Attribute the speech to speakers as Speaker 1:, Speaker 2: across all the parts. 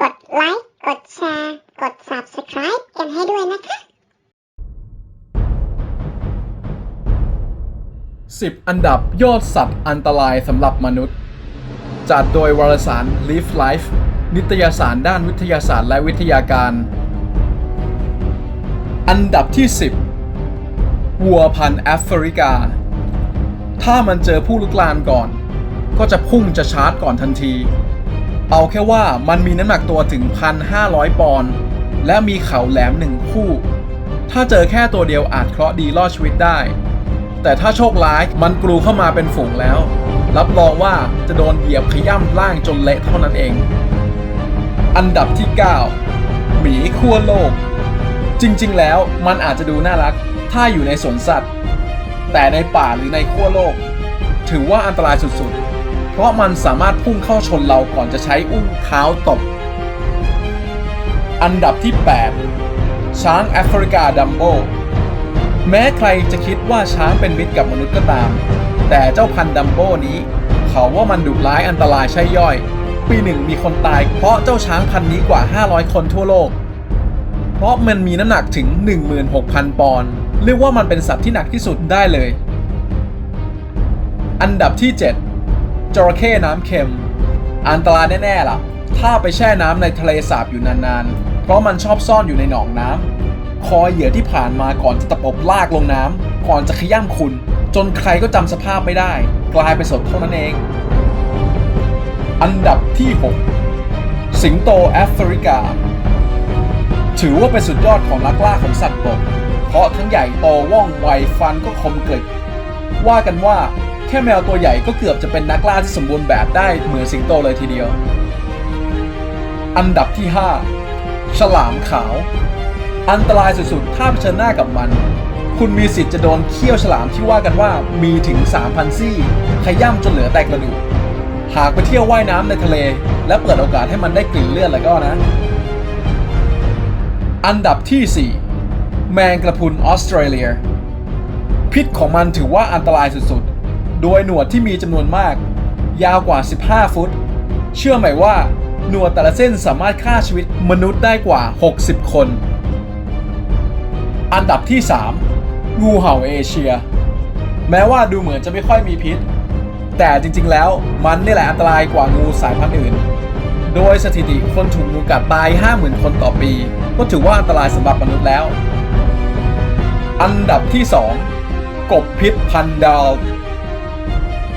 Speaker 1: กดไลค์ กดแชร์ กด Subscribe กันให้ด้วยนะคะ
Speaker 2: 10 อันดับยอดสัตว์อันตรายสำหรับมนุษย์ จัดโดยวารสาร Live Life นิตยสารด้านวิทยาศาสตร์และวิทยาการ อันดับที่ 10 วัวพันธุ์แอฟริกา ถ้ามันเจอผู้ลุกลานก่อน ก็จะพุ่งจะชาร์จก่อนทันที เอาแค่ว่ามันมีน้ำหนักตัวถึง 1,500 ปอนด์และมีเขาแหลมหนึ่งคู่ ถ้าเจอแค่ตัวเดียวอาจเคราะห์ดีรอดชีวิตได้ แต่ถ้าโชคร้ายมันกรูเข้ามาเป็นฝูงแล้ว รับรองว่าจะโดนเหยียบขย่ำล่างจนเละเท่านั้นเอง อันดับที่ 9 หมีขั้วโลก จริงๆ แล้วมันอาจจะดูน่ารัก ถ้าอยู่ในสวนสัตว์ แต่ในป่าหรือในขั้วโลก ถือว่าอันตรายสุดๆ เพราะมันสามารถพุ่งเข้าชนเราก่อนจะใช้อุ้งเท้าตบ อันดับที่ 8 ช้างแอฟริกาดัมโบ แม้ใครจะคิดว่าช้างเป็นมิตรกับมนุษย์ก็ตาม แต่เจ้าพันดัมโบนี้ เขาว่ามันดุร้ายอันตรายใช่ย่อย ปีหนึ่งมีคนตายเพราะเจ้าช้างพันนี้กว่า 500 คนทั่วโลก เพราะมันมีน้ำหนักถึง 16,000 ปอนด์ เรียกว่ามันเป็นสัตว์ที่หนักที่สุดได้เลย อันดับที่ 7 จระเข้น้ำเค็ม อันตรายแน่ๆล่ะ ถ้าไปแช่น้ำในทะเลสาบอยู่นานๆ เพราะมันชอบซ่อนอยู่ในหนองน้ำคอยเหยื่อที่ผ่านมาก่อนจะตะปบลากลงน้ำก่อนจะขย้ำคุณ จนใครก็จำสภาพไม่ได้ กลายเป็นศพเท่านั้นเอง อันดับที่ 6 สิงโตแอฟริกา ถือว่าเป็นสุดยอดของนักล่าของสัตว์บกเพราะทั้งใหญ่โตว่องไวฟันก็คมกริบว่ากันว่า ค่แมวตัวใหญ่ก็เกือบจะเป็นนักล่าที่สมบูรณ์แบบได้เหมือนสิงโตเลยทีเดียว อันดับที่ 5 ฉลามขาว อันตรายสุดๆ ถ้าเผชิญหน้ากับมัน คุณมีสิทธิ์จะโดนเขี้ยวฉลามที่ว่ากันว่ามีถึง 3,000 ซี่ ขย่ำจนเหลือแต่กระดูก หากไปเที่ยวว่ายน้ำในทะเล และเปิดโอกาสให้มันได้กลิ่นเลือดแล้วก็นะ อันดับที่ 4 แมงกระพุนออสเตรเลีย พิษของมันถือว่าอันตรายสุดๆ โดยหนวดที่มีจำนวนมาก ยาวกว่า 15 ฟุต เชื่อไหมว่า หนวดแต่ละเส้นสามารถฆ่าชีวิตมนุษย์ได้กว่า 60 คน อันดับที่ 3 งูเห่าเอเชีย แม้ว่าดูเหมือนจะไม่ค่อยมีพิษ แต่จริงๆแล้วมันนี่แหละอันตรายกว่างูสายพันธุ์อื่น โดยสถิติคนถูกงูกัดตาย 50,000 คนต่อปี ก็ถือว่าอันตรายสำหรับมนุษย์แล้ว อันดับที่ 2 กบพิษพันดาว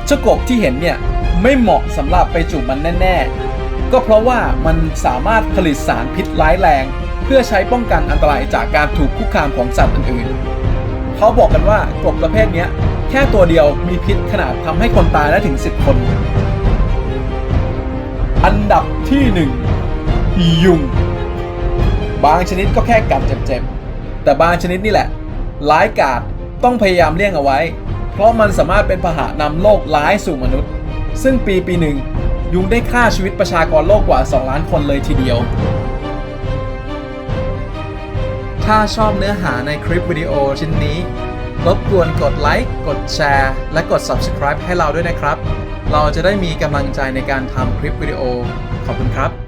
Speaker 2: เจ้ากบที่เห็นเนี่ยไม่เหมาะสำหรับไปจูบมันแน่ ๆ ก็เพราะว่ามันสามารถผลิตสารพิษร้ายแรง เพื่อใช้ป้องกันอันตรายจากการถูกคุกคามของสัตว์อื่นๆ เขาบอกกันว่ากบประเภทนี้แค่ตัวเดียวมีพิษขนาดทำให้คนตายได้ถึง 10 คน อันดับที่ 1 ยุง บางชนิดก็แค่กัดเจ็บๆ แต่บางชนิดนี่แหละร้ายกาจต้องพยายามเลี่ยงเอาไว้ เพราะมันสามารถเป็นพาหะนำโรคร้ายสู่มนุษย์ ซึ่งปีปีหนึ่ง ยุงได้ฆ่าชีวิตประชากรโลกกว่า 2 ล้านคนเลยทีเดียว ถ้าชอบเนื้อหาในคลิปวิดีโอชิ้นนี้ รบกวนกดไลค์ กดแชร์ และกด Subscribe ให้เราด้วยนะครับ เราจะได้มีกำลังใจในการทำคลิปวิดีโอ ขอบคุณครับ